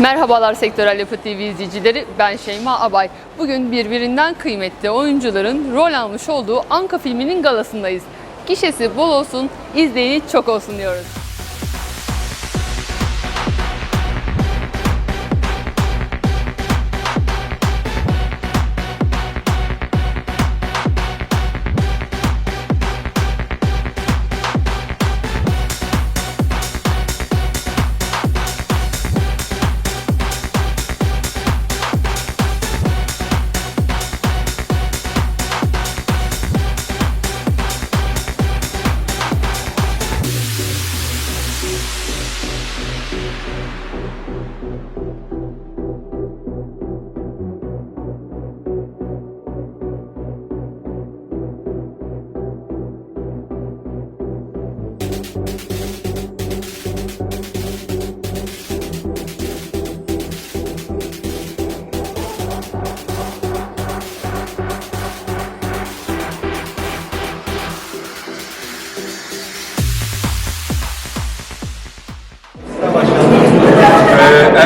Merhabalar Sektörel Yapı TV izleyicileri, ben Şeyma Abay. Bugün birbirinden kıymetli oyuncuların rol almış olduğu Anka filminin galasındayız. Gişesi bol olsun, izleyeni çok olsun diyoruz.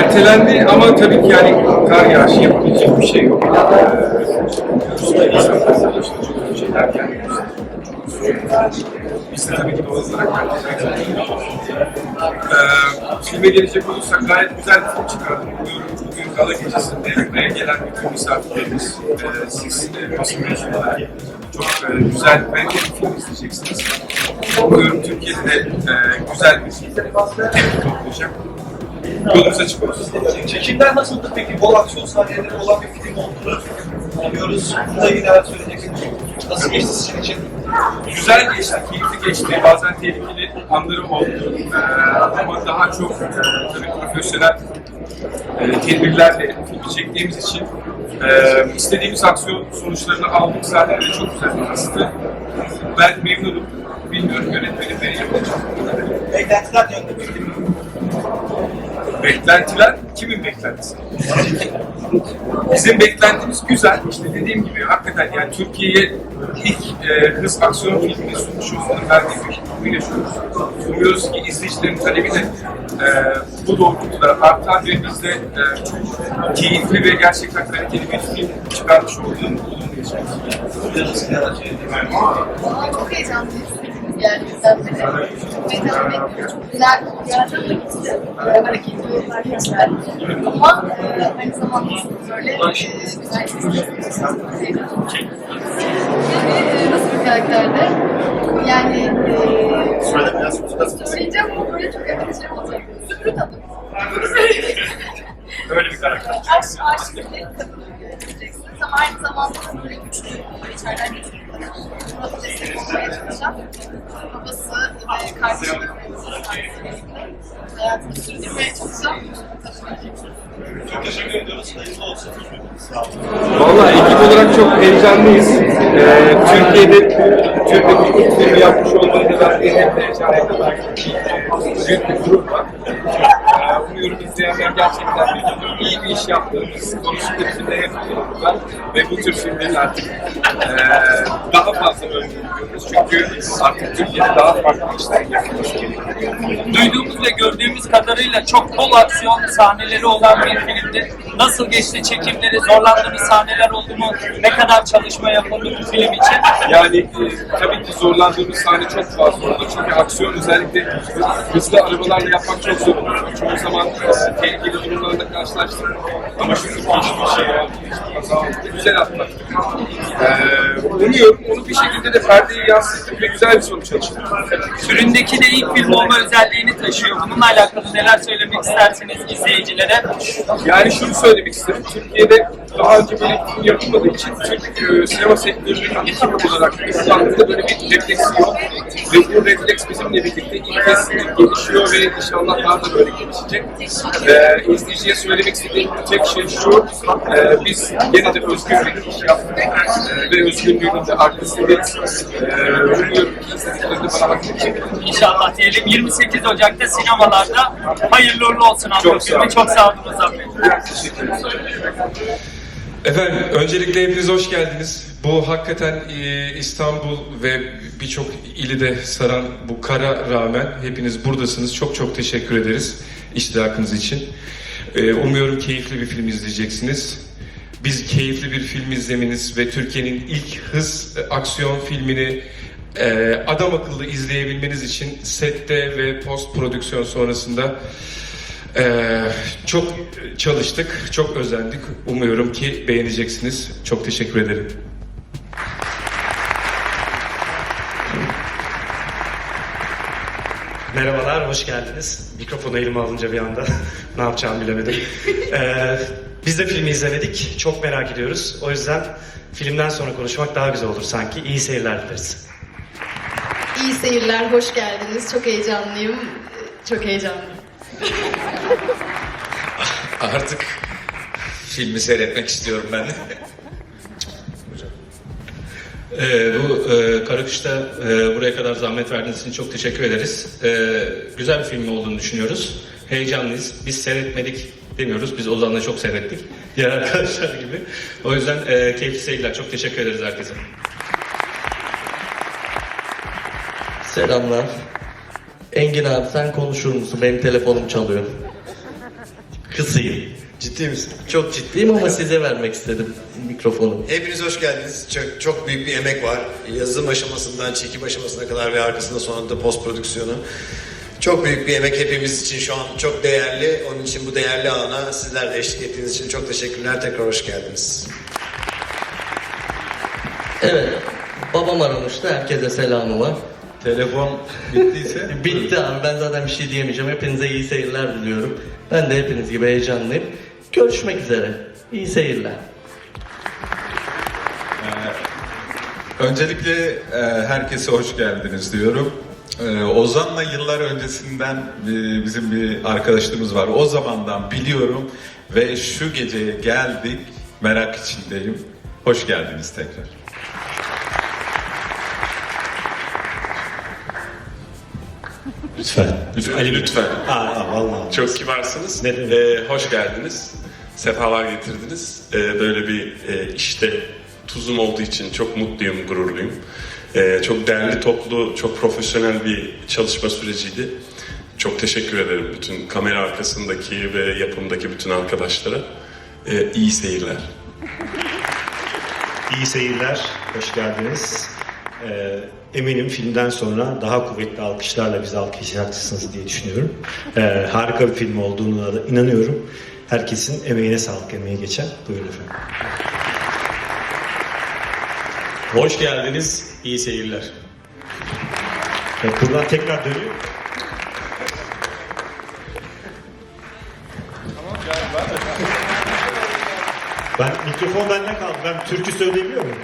Ertelendi ama tabii ki yani kar yağışı yapabilecek bir şey yok. Biz de tabii ki doğal olarak ee, Filme gelecek olursak gayet güzel bir film çıkardık. Bugün, bugün gala gecesinde buraya gelen bütün misafirlerimiz, e, siz e, basın çok e, güzel ve bir film izleyeceksiniz. Umuyorum Türkiye'de de e, güzel bir film toplayacak. Açık olsun. Çekimler nasıldı peki? Bol aksiyon sahneleri olan bir film olduğunu anlıyoruz. Bunda neler söyleyeceksiniz? Nasıl geçti sizin için? Güzel geçti, keyifli geçti. Bazen tehlikeli anları oldu. Ee, ama daha çok e, tabii profesyonel e, tedbirlerle filmi çektiğimiz için e, istediğimiz aksiyon sonuçlarını aldık. Sahneleri çok güzel yansıdı. Ben memnunum. Bilmiyorum yönetmenim beni yapacak. Beklentiler yönde bir. Beklentiler kimin beklentisi? Bizim beklentimiz güzel. İşte dediğim gibi hakikaten yani Türkiye'ye ilk e, hız aksiyon filmini sunmuş olmanın verdiği bir mutluluğu yaşıyoruz. Umuyoruz ki izleyicilerin talebi de e, bu doğrultuda artar ve biz de e, keyifli ve gerçekten kaliteli bir film çıkarmış olduğunu söyleyeceksiniz? Çok heyecanlıyız. Yani bizden heyecanlı bekliyoruz. Çok güzel. Hareketli yollar geçer. Ama e, aynı zamanda çok böyle e, güzel bir Nasıl bir karakterde? Yani e, Şöyle biraz söyleyeceğim ama böyle çok yaklaşık olacak. Zümrüt Hanım. Böyle bir karakter. Aşk, aşk bir kadını göreceksiniz ama aynı zamanda da böyle güçlü, içeriden güçlü bir kadın. Buna destek çalışan babası ve kardeşinin hayatını sürdürmeye çalışan Çok. Vallahi ekip olarak çok heyecanlıyız. Ee, Türkiye'de Türkiye'de ilk filmi yapmış olmanın da verdiği hem heyecan hem de belki büyük bir grup var. Ee, umuyorum izleyenler gerçekten iyi bir iş yaptığımız konusunda bizimle hep olurlar ve bu tür filmlerin artık ee, daha fazla öngörüyoruz. Çünkü artık Türkiye'de daha farklı işler yapılması gerekiyor. duyduğumuz ve gördüğümüz kadarıyla çok bol aksiyon sahneleri olan bir filmdi. Nasıl geçti çekimleri, zorlandığınız sahneler oldu mu? Ne kadar çalışma yapıldı bu film için? Yani e, tabii ki zorlandığımız sahne çok fazla oldu. Çünkü aksiyon özellikle hızlı arabalarla yapmak çok zor. Çoğu zaman e, tehlikeli durumlarla karşılaştık. Ama ki hiçbir şey olmadı. Güzel atlattık. Ee, umuyorum onu bir şekilde de perdeye yansıttık ve güzel bir sonuç alıştık. Türündeki de ilk film olma özelliğini taşıyor. Bununla alakalı neler söylemek istersiniz izleyicilere? Yani şunu söylemek isterim. Türkiye'de daha önce böyle bir film yapılmadığı için Türk e, sinema sektörünün ekip olarak kullandığı böyle bir refleksi yok. Ve bu refleks bizimle birlikte ilk kez gelişiyor ve inşallah daha da böyle gelişecek. E, izleyiciye söylemek istediğim tek şey şu, e, biz gene de özgür bir iş yaptık e, ve özgürlüğünün de. E, bana hak edecek. İnşallah diyelim 28 Ocak'ta sinemalarda hayırlı uğurlu olsun Çok sağ olun. Çok sağ olun Bey. Teşekkür ederim. Efendim öncelikle hepiniz hoş geldiniz. Bu hakikaten e, İstanbul ve birçok ili de saran bu kara rağmen hepiniz buradasınız. Çok çok teşekkür ederiz iştirakınız için. Ee, umuyorum keyifli bir film izleyeceksiniz. Biz keyifli bir film izlemeniz ve Türkiye'nin ilk hız e, aksiyon filmini e, adam akıllı izleyebilmeniz için sette ve post prodüksiyon sonrasında e, çok çalıştık, çok özendik. Umuyorum ki beğeneceksiniz. Çok teşekkür ederim. Merhabalar, hoş geldiniz. Mikrofonu elime alınca bir anda ne yapacağımı bilemedim. Ee, biz de filmi izlemedik, çok merak ediyoruz. O yüzden filmden sonra konuşmak daha güzel olur sanki. İyi seyirler dileriz. İyi seyirler, hoş geldiniz. Çok heyecanlıyım. Çok heyecanlıyım. Artık filmi seyretmek istiyorum ben. Ee, bu e, Karakış'ta e, buraya kadar zahmet verdiğiniz için çok teşekkür ederiz. Ee, güzel bir film olduğunu düşünüyoruz. Heyecanlıyız. Biz seyretmedik demiyoruz. Biz Ozan'la çok seyrettik. Diğer arkadaşlar gibi. O yüzden e, keyifli seyirler. Çok teşekkür ederiz herkese. Selamlar. Engin abi sen konuşur musun? Benim telefonum çalıyor. Kısayım. Ciddi misin? Çok ciddiyim ama size vermek istedim mikrofonu. Hepiniz hoş geldiniz. Çok, çok büyük bir emek var. Yazım aşamasından çekim aşamasına kadar ve arkasında sonunda post prodüksiyonu. Çok büyük bir emek hepimiz için şu an çok değerli. Onun için bu değerli ana sizler de eşlik ettiğiniz için çok teşekkürler. Tekrar hoş geldiniz. Evet. Babam aramıştı. Herkese selamı var. Telefon bittiyse Bitti abi. Ben zaten bir şey diyemeyeceğim. Hepinize iyi seyirler diliyorum. Ben de hepiniz gibi heyecanlıyım. Görüşmek üzere. İyi seyirler. Öncelikle e, herkese hoş geldiniz diyorum. E, Ozan'la yıllar öncesinden e, bizim bir arkadaşlığımız var. O zamandan biliyorum ve şu geceye geldik. Merak içindeyim. Hoş geldiniz tekrar. Lütfen. Ali lütfen. Aa vallahi. Çok kibarsınız. Ne demek? Ee, hoş geldiniz. Sefalar getirdiniz. Ee, böyle bir e, işte tuzum olduğu için çok mutluyum, gururluyum. Ee, çok değerli, toplu, çok profesyonel bir çalışma süreciydi. Çok teşekkür ederim bütün kamera arkasındaki ve yapımdaki bütün arkadaşlara. Ee, iyi seyirler. İyi seyirler, hoş geldiniz. Ee, eminim filmden sonra daha kuvvetli alkışlarla bizi alkışlayacaksınız diye düşünüyorum. Ee, harika bir film olduğuna da inanıyorum. Herkesin emeğine sağlık, emeği geçen. Buyurun efendim. Hoş geldiniz. İyi seyirler. Evet, buradan tekrar dönüyor. Ben mikrofon bende kaldı. Ben türkü söyleyebiliyor muyum?